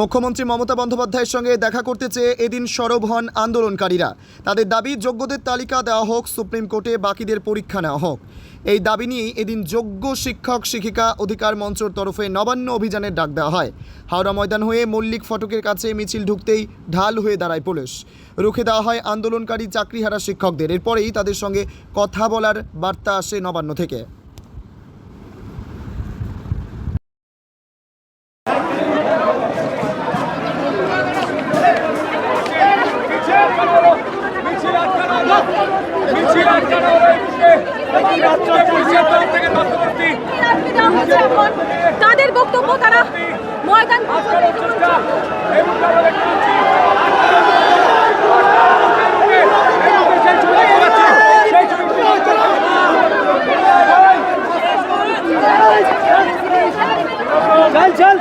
মুখ্যমন্ত্রী মমতা বন্দ্যোপাধ্যায়ের সঙ্গে দেখা করতে চেয়ে এদিন সরব হন আন্দোলনকারীরা। তাদের দাবি, যোগ্যদের তালিকা দেওয়া হোক, সুপ্রিম কোর্টে বাকিদের পরীক্ষা নেওয়া হোক। এই দাবি নিয়েই এদিন যোগ্য শিক্ষক, শিক্ষিকা অধিকার মঞ্চের তরফে নবান্ন অভিযানের ডাক দেওয়া হয়। হাওড়া ময়দান হয়ে মল্লিক ফটকের কাছে মিছিল ঢুকতেই ঢাল হয়ে দাঁড়ায় পুলিশ। রুখে দেওয়া হয় আন্দোলনকারী চাকরিহারা শিক্ষকদের। এরপরেই তাদের সঙ্গে কথা বলার বার্তা আসে নবান্ন থেকে মিছিল আটকানো হলো এদিকে এবং রাজ্য পুলিশের তরফ থেকে তথ্যবর্তী আটকে দেওয়া হচ্ছে এখন তাদের বক্তব্য তারা ময়দান আটকানোর চেষ্টা এবং আমরা দেখতে পাচ্ছি সেই ছবি দেখতে পাচ্ছি সেই ছবি চল চল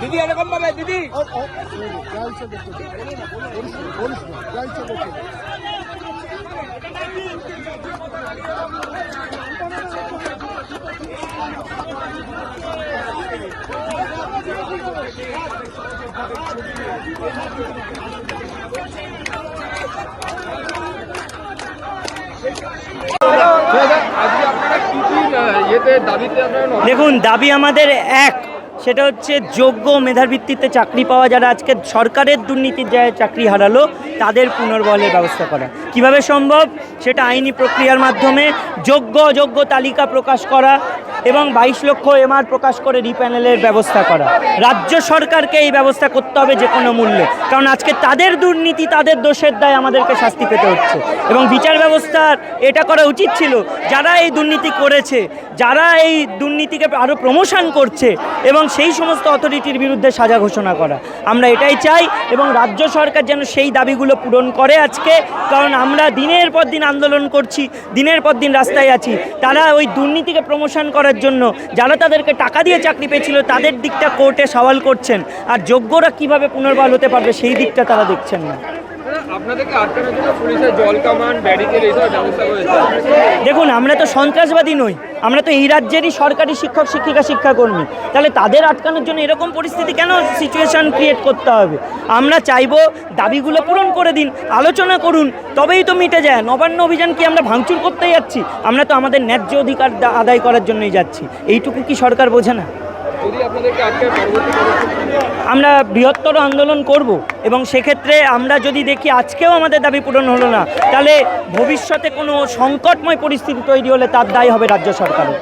দিদি এরকম ভাবে দিদি আজকে আপনারা কি কি ইয়েতে দাবিতে আপনারা দেখুন, দাবি আমাদের এক, সেটা হচ্ছে যোগ্য মেধার ভিত্তিতে চাকরি পাওয়া যারা আজকে সরকারের দুর্নীতির যায় চাকরি হারালো, তাদের পুনর্বলের ব্যবস্থা করা। কীভাবে সম্ভব? সেটা আইনি প্রক্রিয়ার মাধ্যমে যোগ্য অযোগ্য তালিকা প্রকাশ করা এবং বাইশ লক্ষ এমআর প্রকাশ করে রিপ্যানেলের ব্যবস্থা করা। রাজ্য সরকারকে এই ব্যবস্থা করতে হবে যে কোনো মূল্যে। কারণ আজকে তাদের দুর্নীতি, তাদের দোষের দায় আমাদেরকে শাস্তি পেতে হচ্ছে। এবং বিচার ব্যবস্থার এটা করা উচিত ছিল, যারা এই দুর্নীতি করেছে, যারা এই দুর্নীতিকে আরও প্রমোশন করছে, এবং সেই সমস্ত অথরিটির বিরুদ্ধে সাজা ঘোষণা করা। আমরা এটাই চাই, এবং রাজ্য সরকার যেন সেই দাবিগুলো পূরণ করে আজকে। কারণ আমরা দিনের পর দিন আন্দোলন করছি, দিনের পর দিন রাস্তায় আছি। তারা ওই দুর্নীতিকে প্রমোশন করার জন্য যারা তাদেরকে টাকা দিয়ে চাকরি পেয়েছিল, তাদের দিকটা কোর্টে সওয়াল করছেন। আর যোগ্যরা কীভাবে পুনর্বাল হতে পারবে, সেই দিকটা তারা দেখছেন না। দেখুন আমরা তো সন্ত্রাসবাদী নই। আমরা তো এই রাজ্যেরই সরকারি শিক্ষক শিক্ষিকা শিক্ষাকর্মী। তাহলে তাদের আটকানোর জন্য এরকম পরিস্থিতি কেন সিচুয়েশন ক্রিয়েট করতে হবে? আমরা চাইব দাবিগুলো পূরণ করে দিন আলোচনা করুন তবেই তো মিটে যায়। নবান্ন অভিযান কি আমরা ভাঙচুর করতে যাচ্ছি? আমরা তো আমাদের ন্যায্য অধিকার আদায় করার জন্যই যাচ্ছি। এইটুকু কি সরকার বোঝে না? যদি আপনাদেরকে আটকে আমরা বৃহত্তর আন্দোলন করব এবং সেক্ষেত্রে আমরা যদি দেখি আজকেও আমাদের দাবি পূরণ হলো না, তাহলে ভবিষ্যতে কোনো সংকটময় পরিস্থিতি তৈরি হলে তার দায়ী হবে রাজ্য সরকারের